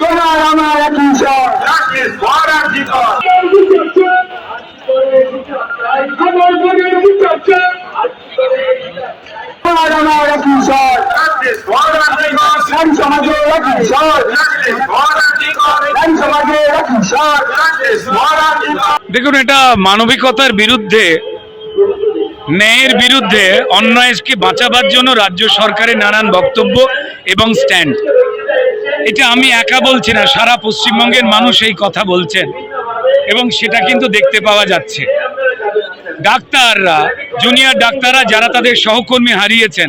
তোমার আমার এখন দেখুন এটা মানবিকতার বিরুদ্ধে ন্যায়ের বিরুদ্ধে অন্যায়কে বাঁচাবার জন্য রাজ্য সরকারের নানান বক্তব্য এবং স্ট্যান্ড। এটা আমি একা বলছি না, সারা পশ্চিমবঙ্গের মানুষ এই কথা বলছেন এবং সেটা কিন্তু দেখতে পাওয়া যাচ্ছে। ডাক্তাররা, জুনিয়র ডাক্তাররা যারা তাদের সহকর্মী হারিয়েছেন,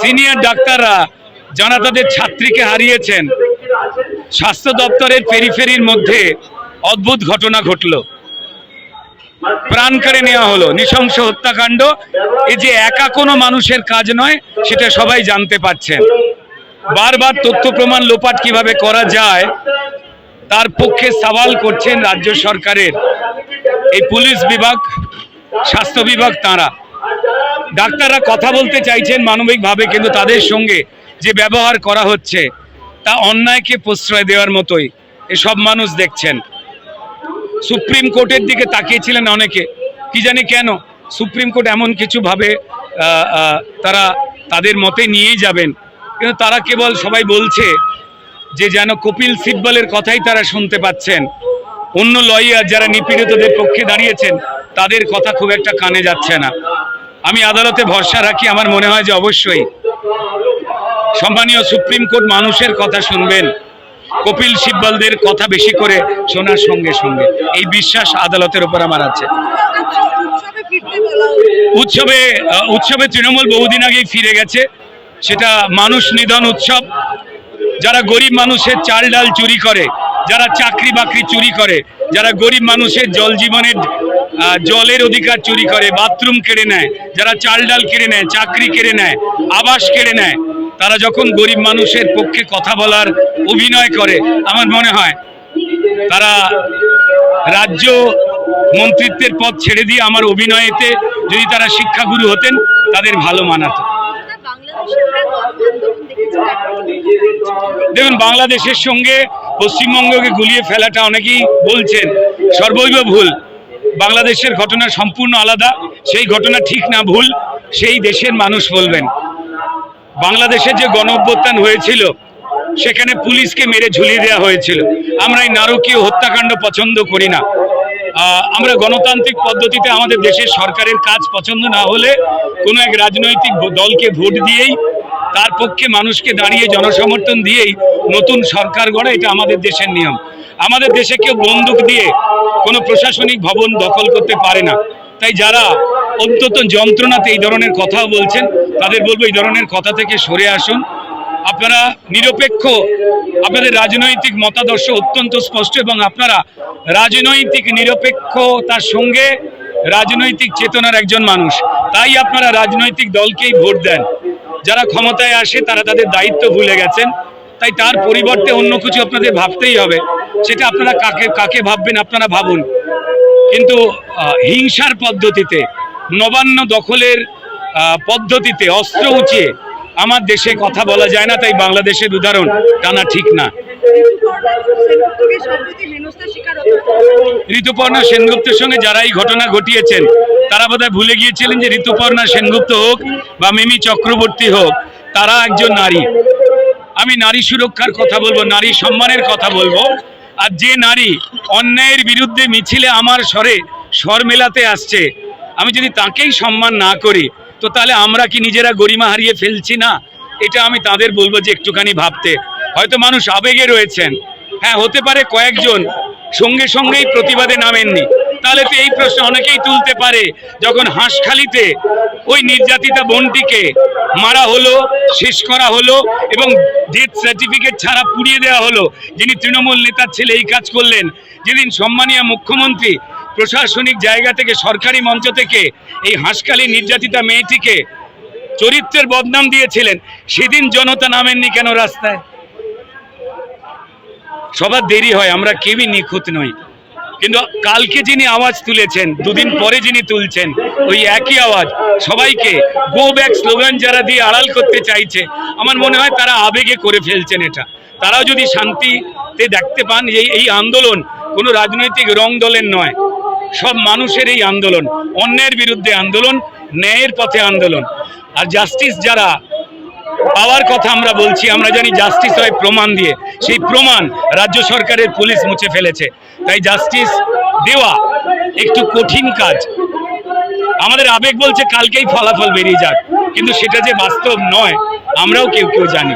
সিনিয়র ডাক্তাররা যারা তাদের ছাত্রীকে হারিয়েছেন, স্বাস্থ্য দপ্তরের পেরিফেরির মধ্যে অদ্ভুত ঘটনা ঘটলো। প্রাণ কেড়ে নেওয়া হলো, নৃশংস হত্যাকাণ্ড। এই যে একা কোনো মানুষের কাজ নয়, সেটা সবাই জানতে পারছেন বারবার তথ্য প্রমাণ লোপাট কীভাবে করা যায়, তার পক্ষে সওয়াল করছেন রাজ্য সরকারের। এই পুলিশ বিভাগ, স্বাস্থ্য বিভাগ, তাঁরা। ডাক্তাররা কথা বলতে চাইছেন মানবিকভাবে, কিন্তু তাদের সঙ্গে যে ব্যবহার করা হচ্ছে, তা অন্যায়কে প্রশ্রয় দেওয়ার মতোই। এসব মানুষ দেখছেন। সুপ্রিম কোর্টের দিকে তাকিয়েছিলেন অনেকে। কি জানি কেন? সুপ্রিম কোর্ট এমন কিছু ভাবে আহ, আহ, তারা তাদের মতে নিয়েই যাবেন। কিন্তু তারা কেবল সবাই বলছে যে যেন কপিল সিব্বলের কথাই তারা শুনতে পাচ্ছেন। অন্য লয়ার যারা নিপীড়িতদের পক্ষে দাঁড়িয়েছেন তাদের কথা খুব একটা কানে যাচ্ছে না। আমি আদালতে ভরসা রাখি আমার মনে হয় যে অবশ্যই। সম্মানীয় সুপ্রিম কোর্ট মানুষের কথা শুনবেন। কপিল সিব্বলদের কথা বেশি করে শোনার সঙ্গে সঙ্গে এই বিশ্বাস আদালতের উপর আমার আছে। উৎসবে উৎসবে তৃণমূল বহুদিন আগেই ফিরে গেছে। সেটা মানুষ নিধন উৎসব। যারা গরিব মানুষের চাল ডাল চুরি করে, যারা চাকরি বাকরি চুরি করে, যারা গরিব মানুষের জল জীবনের জলের অধিকার চুরি করে, বাথরুম কেড়ে নেয়, যারা চাল ডাল কেড়ে নেয়, চাকরি কেড়ে নেয়, আবাস কেড়ে নেয় তারা যখন গরিব মানুষের পক্ষে কথা বলার অভিনয় করে, আমার মনে হয় তারা রাজ্য মন্ত্রিত্বের পদ ছেড়ে দিয়ে আমার অভিনয়েতে যদি তারা শিক্ষাগুরু হতেন, তাদের ভালো মানাতো। দেখুন, বাংলাদেশের সঙ্গে পশ্চিমবঙ্গকে গুলিয়ে ফেলাটা অনেকেই বলছেন, সর্বৈব ভুল। বাংলাদেশের ঘটনা সম্পূর্ণ আলাদা, সেই ঘটনা ঠিক না ভুল, সেই দেশের মানুষ বলবেন। বাংলাদেশে যে গণ অভ্যুত্থান হয়েছিল, সেখানে পুলিশকে মেরে ঝুলিয়ে দেওয়া হয়েছিল। আমরা এই নারকীয় হত্যাকাণ্ড পছন্দ করি না। আমরা গণতান্ত্রিক পদ্ধতিতে আমাদের দেশের সরকারের কাজ পছন্দ না হলে কোনো এক রাজনৈতিক দলকে ভোট দিয়েই, তার পক্ষে মানুষকে দাঁড়িয়ে জনসমর্থন দিয়েই নতুন সরকার গড়ে এটা আমাদের দেশের নিয়ম। আমাদের দেশে কেউ বন্দুক দিয়ে কোনো প্রশাসনিক ভবন দখল করতে পারে না। তাই যারা অত্যন্ত যন্ত্রণাতে এই ধরনের কথা বলছেন তাদের বলব এই ধরনের কথা থেকে সরে আসুন। আপনারা নিরপেক্ষ, আপনাদের রাজনৈতিক মতাদর্শ অত্যন্ত স্পষ্ট এবং আপনারা রাজনৈতিক নিরপেক্ষতার সঙ্গে রাজনৈতিক চেতনার একজন মানুষ। তাই আপনারা রাজনৈতিক দলকেই ভোট দেন। যারা ক্ষমতায় আসে, তারা তাদের দায়িত্ব ভুলে গেছেন। তাই তার পরিবর্তে অন্য কিছু আপনাদের ভাবতেই হবে। সেটা আপনারা কাকে কাকে ভাববেন আপনারা ভাবুন। কিন্তু হিংসার পদ্ধতিতে নবান্ন দখলের পদ্ধতিতে, অস্ত্র উঁচিয়ে আমার দেশে কথা বলা যায় না, তাই বাংলাদেশের উদাহরণ টানা ঠিক না। ঋতুপর্ণা সেনগুপ্তের সঙ্গে যারা এই ঘটনা ঘটিয়েছেন, তারা বোধহয় ভুলে গিয়েছিলেন যে ঋতুপর্ণা সেনগুপ্ত হোক বা মিমি চক্রবর্তী হোক, তারা একজন নারী আমি নারী সুরক্ষার কথা বলব, নারী সম্মানের কথা বলব আর যে নারী অন্যায়ের বিরুদ্ধে মিছিলে আমার স্বরে স্বর মেলাতে আসছে, আমি যদি তাকেই সম্মান না করি তো তাহলে আমরা কি নিজেরা গরিমা হারিয়ে ফেলছি না? এটা আমি তাদের বলব যে একটুখানি ভাবতে। হয়তো মানুষ আবেগে রয়েছেন। হ্যাঁ হতে পারে কয়েকজন সঙ্গে সঙ্গেই প্রতিবাদে নামেননি। তাহলে তো এই প্রশ্ন অনেকেই তুলতে পারে, যখন হাঁসখালিতে ওই নির্যাতিতা বোনটিকে মারা হলো, শেষ করা হলো এবং ডেথ সার্টিফিকেট ছাড়া পুড়িয়ে দেওয়া হলো, যিনি তৃণমূল নেতার ছেলে এই কাজ করলেন, যেদিন সম্মানীয় মুখ্যমন্ত্রী প্রশাসনিক জায়গা থেকে, সরকারি মঞ্চ থেকে এই হাঁসখালি নির্যাতিতা মেয়েটিকে চরিত্রের বদনাম দিয়েছিলেন। সেদিন জনতা নামেননি কেন রাস্তায়? সবার দেরি হয়, আমরা কেউই নিখুঁত নই। কিন্তু কালকে যিনি আওয়াজ তুলেছেন, দুদিন পরে যিনি তুলছেন, ওই একই আওয়াজ। সবাইকে গো ব্যাক স্লোগান যারা দিয়ে আড়াল করতে চাইছে, আমার মনে হয় তারা আবেগে করে ফেলছেন এটা। তারাও যদি শান্তিতে দেখতে পান, এই এই আন্দোলন কোনো রাজনৈতিক রং দলের নয়। সব মানুষের এই আন্দোলন, অন্যের বিরুদ্ধে আন্দোলন, ন্যায়ের পথে আন্দোলন। আর জাস্টিস যারা, পাওয়ার কথা আমরা বলছি, আমরা জানি জাস্টিস হয় প্রমাণ দিয়ে। সেই প্রমাণ রাজ্য সরকারের পুলিশ মুছে ফেলেছে। তাই জাস্টিস দেওয়া একটু কঠিন কাজ। আমাদের আবেগ বলছে, কালকেই ফলাফল বেরিয়ে যাক। কিন্তু সেটা যে বাস্তব নয়, আমরাও কেউ কেউ জানি।